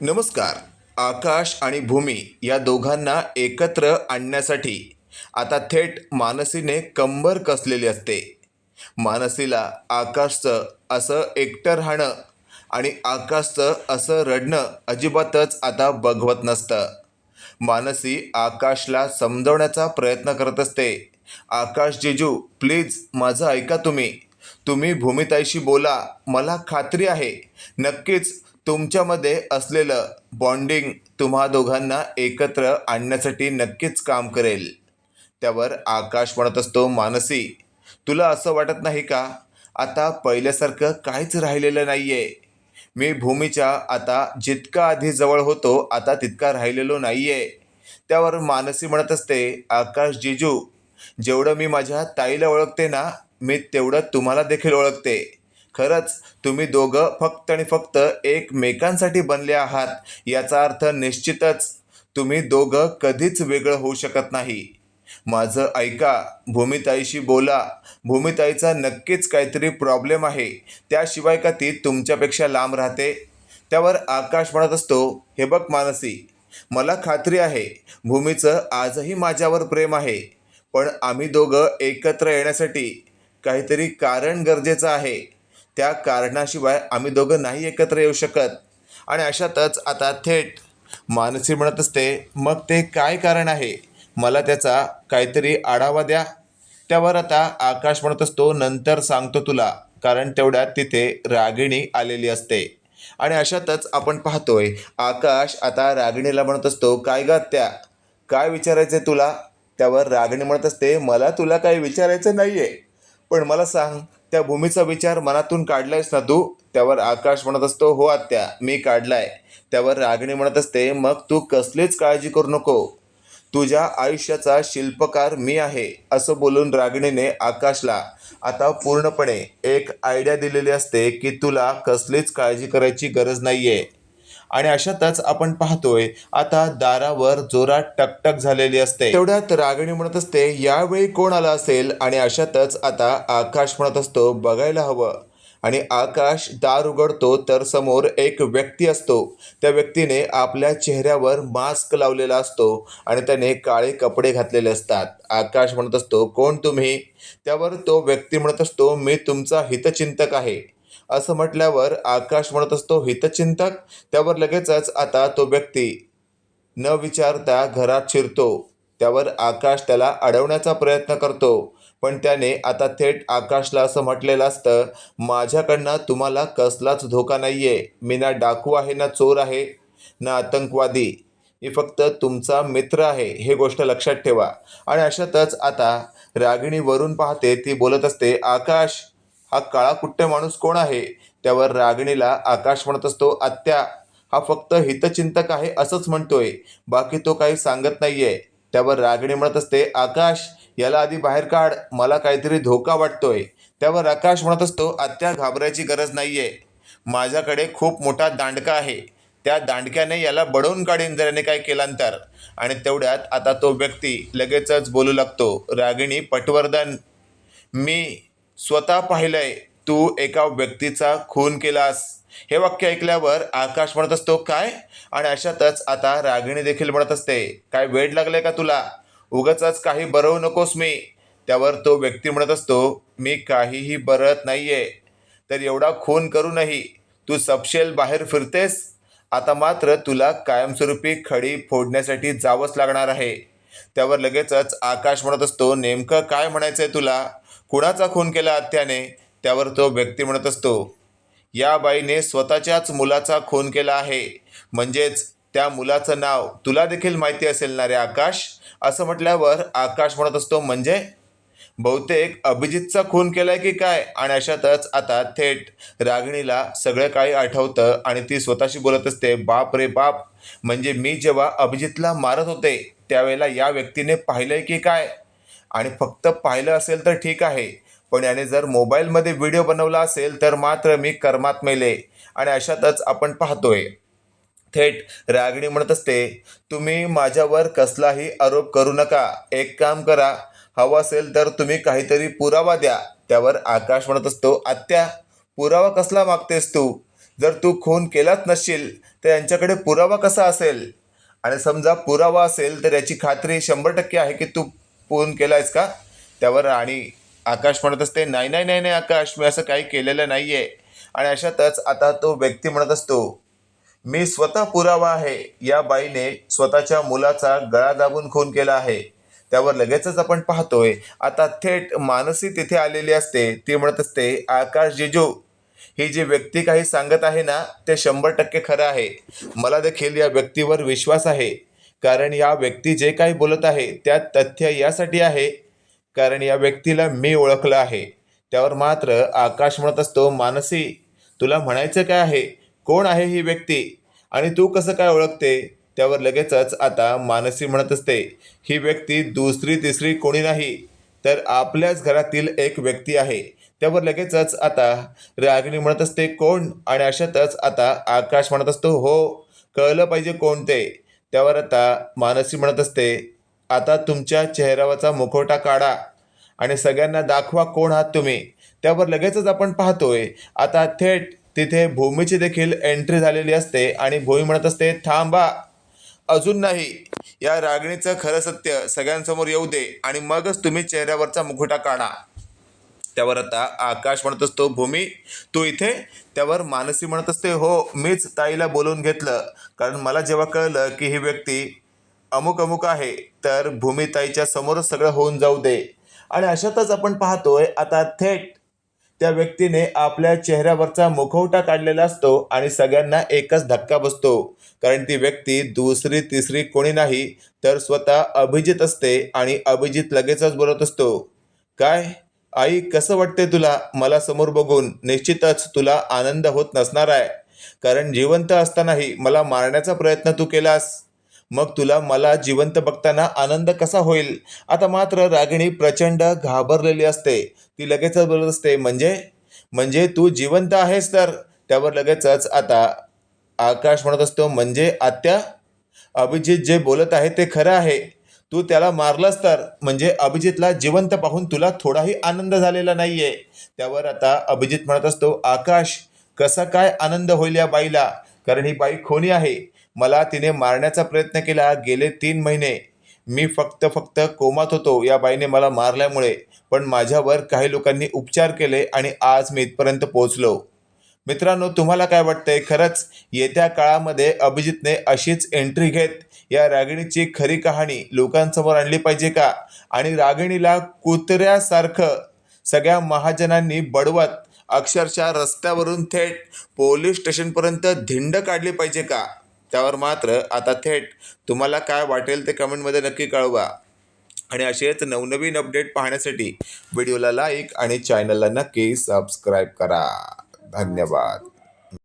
नमस्कार. आकाश आणि भूमी या दोघांना एकत्र आणण्यासाठी आता थेट मानसीने कंबर कसलेली असते. मानसीला आकाशचं असं एकटं राहणं आणि आकाशचं असं रडणं अजिबातच आता बघवत नसतं. मानसी आकाशला समजवण्याचा प्रयत्न करत असते. आकाश जेजू प्लीज माझं ऐका तुम्ही. तुम्ही भूमिताईशी बोला. मला खात्री आहे. नक्कीच तुमच्यामध्ये असलेलं बॉन्डिंग तुम्हा दोघांना एकत्र आणण्यासाठी नक्कीच काम करेल. त्यावर आकाश म्हणत असतो मानसी तुला असं वाटत नाही का? आता पहिल्यासारखं काहीच राहिलेलं नाही आहे मी भूमीच्या आता जितका आधी जवळ होतो आता तितका राहिलेलो नाही आहे त्यावर मानसी म्हणत असते आकाश जिजू जेवढं मी माझ्या ताईला ओळखते ना मी तेवढं तुम्हाला देखील ओळखते. खरंच तुम्ही दोघं फक्त आणि फक्त एकमेकांसाठी बनले आहात याचा अर्थ निश्चितच तुम्ही दोघं कधीच वेगळं होऊ शकत नाही. माझं ऐका भूमिताईशी बोला. भूमिताईचा नक्कीच काहीतरी प्रॉब्लेम आहे. त्याशिवाय का ती तुमच्यापेक्षा लांब राहते? त्यावर आकाश म्हणत असतो हे बघ मानसी मला खात्री आहे भूमीचं आजही माझ्यावर प्रेम आहे. पण आम्ही दोघं एकत्र येण्यासाठी काहीतरी कारण गरजेचं आहे. त्या कारणाशिवाय आम्ही दोघं नाही एकत्र येऊ शकत. आणि अशातच आता थेट मानसी म्हणत असते मग ते काय कारण आहे? मला त्याचा काहीतरी आढावा द्या. त्यावर आता आकाश म्हणत असतो नंतर सांगतो तुला. कारण तेवढ्यात तिथे रागिणी आलेली असते. आणि अशातच आपण पाहतोय आकाश आता रागिणीला म्हणत असतो काय ग त्या काय विचारायचं तुला? त्यावर रागिणी म्हणत असते मला तुला काही विचारायचं नाही आहे पण मला सांग त्या भूमीचा विचार मनातून काढलायस ना तू? त्यावर आकाश म्हणत असतो हो आत्या मी काढलाय. त्यावर रागिणी म्हणत असते मग तू कसलीच काळजी करू नको. तुझ्या आयुष्याचा शिल्पकार मी आहे असं बोलून रागिणीने आकाशला आता पूर्णपणे एक आयडिया दिलेली असते की तुला कसलीच काळजी करायची गरज नाही आहे आणि अशातच आपण पाहतोय आता दारावर जोरात टकटक झालेली असते. तेवढ्यात रागिणी म्हणत असते यावेळी कोण आला असेल? आणि अशातच आता आकाश म्हणत असतो बघायला हवं. आणि आकाश दार उघडतो तर समोर एक व्यक्ती असतो. त्या व्यक्तीने आपल्या चेहऱ्यावर मास्क लावलेला असतो आणि त्याने काळे कपडे घातलेले असतात. आकाश म्हणत असतो कोण तुम्ही? त्यावर तो व्यक्ती म्हणत असतो मी तुमचा हितचिंतक आहे. असं म्हटल्यावर आकाश म्हणत असतो हितचिंतक. त्यावर लगेचच आता तो व्यक्ती न विचारता घरात शिरतो. त्यावर आकाश त्याला अडवण्याचा प्रयत्न करतो. पण त्याने आता थेट आकाशला असं म्हटलेलं असतं माझ्याकडनं तुम्हाला कसलाच धोका नाही आहे मी ना डाकू आहे ना चोर आहे ना आतंकवादी. मी फक्त तुमचा मित्र आहे. हे गोष्ट लक्षात ठेवा. आणि अशातच आता रागिणी वरून पाहते ती बोलत असते आकाश हा काळाकुट्ट माणूस कोण आहे? त्यावर रागिणीला आकाश म्हणत असतो आत्या हा फक्त हितचिंतक आहे असंच म्हणतोय. बाकी तो काही सांगत नाहीये. त्यावर रागिणी म्हणत असते आकाश याला आधी बाहेर काढ. मला काहीतरी धोका वाटतोय. त्यावर आकाश म्हणत असतो आत्या घाबरायची गरज नाहीये. माझ्याकडे खूप मोठा दांडका आहे. त्या दांडक्याने याला बडवून काढीन जर याने काय तर आणि तेवढ्यात आता तो व्यक्ती लगेचच बोलू लागतो रागिणी पटवर्धन मी स्वतः पाहिलंय तू एका व्यक्तीचा खून केलास. हे वाक्य ऐकल्यावर आकाश म्हणत असतो काय? आणि अशातच आता रागिणी देखील म्हणत असते काय वेळ लागलाय का तुला? उगाच काही बरवू नकोस मी. त्यावर तो व्यक्ती म्हणत असतो मी काहीही बरत नाहीये. तर एवढा खून करूनही तू सपशेल बाहेर फिरतेस. आता मात्र तुला कायमस्वरूपी खडी फोडण्यासाठी जावंच लागणार आहे. त्यावर लगेचच आकाश म्हणत असतो नेमकं काय म्हणायचंय तुला? कुणाचा खून केला आत्याने त्यावर तो व्यक्ती म्हणत असतो या बाईने स्वतःच्याच मुलाचा खून केला आहे. म्हणजेच त्या मुलाचं नाव तुला देखील माहिती असेल ना रे आकाश? असं म्हटल्यावर आकाश म्हणत असतो म्हणजे? बहुतेक अभिजितचा खून केलाय की काय? आणि अशातच आता थेट रागिणीला सगळं काही आठवतं आणि ती स्वतःशी बोलत असते बाप रे बाप म्हणजे मी जेव्हा अभिजितला मारत होते त्यावेळेला या व्यक्तीने पाहिलंय की काय? आणि फक्त पाहिलं असेल तर ठीक आहे. पण याने जर मोबाईलमध्ये व्हिडिओ बनवला असेल तर मात्र मी कर्मात मेले आणि अशातच आपण पाहतोय. थेट रागणी म्हणत असते तुम्ही माझ्यावर कसलाही आरोप करू नका. एक काम करा. हवं असेल तर तुम्ही काहीतरी पुरावा द्या. त्यावर आकाश म्हणत असतो आत्या पुरावा कसला मागतेस तू? जर तू खून केलाच नसशील तर यांच्याकडे पुरावा कसा असेल? आणि समजा पुरावा असेल तर याची खात्री शंभर टक्के आहे की तू खून केलायस का? त्यावर आणि आकाश म्हणत असते नाही नाही नाही नाही आकाश मी असं काही केलेलं नाही आहे आणि अशातच आता तो व्यक्ती म्हणत असतो मी स्वतः पुरावा आहे. या बाईने स्वतःच्या मुलाचा गळा दाबून खून केला आहे. त्यावर लगेचच आपण पाहतोय आता थेट मानसी तिथे आलेली असते. ती म्हणत असते आकाश जिजू ही जी व्यक्ती काही सांगत आहे ना ते शंभर टक्के खरं आहे. मला देखील या व्यक्तीवर विश्वास आहे. कारण या व्यक्ती जे काही बोलत आहे त्यात तथ्य यासाठी आहे. कारण या व्यक्तीला मी ओळखलं आहे. त्यावर मात्र आकाश म्हणत असतो मानसी तुला म्हणायचं काय आहे? कोण आहे ही व्यक्ती? आणि तू कसं काय ओळखते? त्यावर लगेचच आता मानसी म्हणत असते ही व्यक्ती दुसरी तिसरी कोणी नाही तर आपल्याच घरातील एक व्यक्ती आहे. त्यावर लगेचच आता रागिणी म्हणत असते कोण? आणि अशातच आता आकाश म्हणत असतो हो कळलं पाहिजे कोण ते. त्यावर आता मानसी म्हणत असते आता तुमच्या चेहऱ्यावरचा मुखवटा काढा आणि सगळ्यांना दाखवा कोण आहात तुम्ही. त्यावर लगेचच आपण पाहतोय आता थेट तिथे भूमीची देखील एंट्री झालेली असते आणि भूमी म्हणत असते थांबा. अजून नाही. या रागणीचं खरं सत्य सगळ्यांसमोर येऊ दे आणि मगच तुम्ही चेहऱ्यावरचा मुखवटा काढा. त्यावर आता आकाश म्हणत असतो भूमी तू इथे? त्यावर मानसी म्हणत असते हो मीच ताईला बोलवून घेतलं. कारण मला जेव्हा कळलं की ही व्यक्ती अमुक अमुक आहे तर भूमिताईच्या समोरच सगळं होऊन जाऊ दे. आणि अशातच आपण पाहतोय आता थेट त्या व्यक्तीने आपल्या चेहऱ्यावरचा मुखवटा काढलेला असतो आणि सगळ्यांना एकच धक्का बसतो. कारण ती व्यक्ती दुसरी तिसरी कोणी नाही तर स्वतः अभिजित असते आणि अभिजित लगेचच बोलत असतो. काय? आई कसं वाटते तुला? मला समोर बघून निश्चितच तुला आनंद होत नसणार आहे. कारण जिवंत असतानाही मला मारण्याचा प्रयत्न तू केलास. मग तुला मला जिवंत बघताना आनंद कसा होईल? आता मात्र रागिणी प्रचंड घाबरलेली असते. ती लगेचच बोलत असते म्हणजे? म्हणजे तू जिवंत आहेस तर? त्यावर लगेचच आता आकाश म्हणत असतो म्हणजे आत्या? अभिजित जे बोलत आहे ते खरं आहे. तू त्याला मारलंस तर म्हणजे अभिजितला जिवंत पाहून तुला थोडाही आनंद झालेला नाहीये. त्यावर आता अभिजित म्हणत असतो आकाश कसा काय आनंद होईल या बाईला? कारण ही बाई खोनी आहे. मला तिने मारण्याचा प्रयत्न केला गेले तीन महिने. मी फक्त फक्त कोमात होतो या बाईने मला मारल्यामुळे. पण माझ्यावर काही लोकांनी उपचार केले आणि आज मी इथपर्यंत पोहोचलो. मित्रांनो तुम्हाला काय वाटतंय? खरंच येत्या काळामध्ये अभिजितने अशीच एंट्री घेत या रागिणीची खरी कहाणी लोकांसमोर आणली पाहिजे का? आणि रागिणीला कुत्र्यासारखं सगळ्या महाजनांनी बडवत अक्षरशः रस्त्यावरून थेट पोलीस स्टेशनपर्यंत धिंड काढली पाहिजे का? त्यावर मात्र आता थेट तुम्हाला काय वाटेल ते कमेंटमध्ये नक्की कळवा. आणि असेच नवनवीन अपडेट पाहण्यासाठी व्हिडिओला लाईक आणि चॅनलला नक्की सबस्क्राईब करा. धन्यवाद.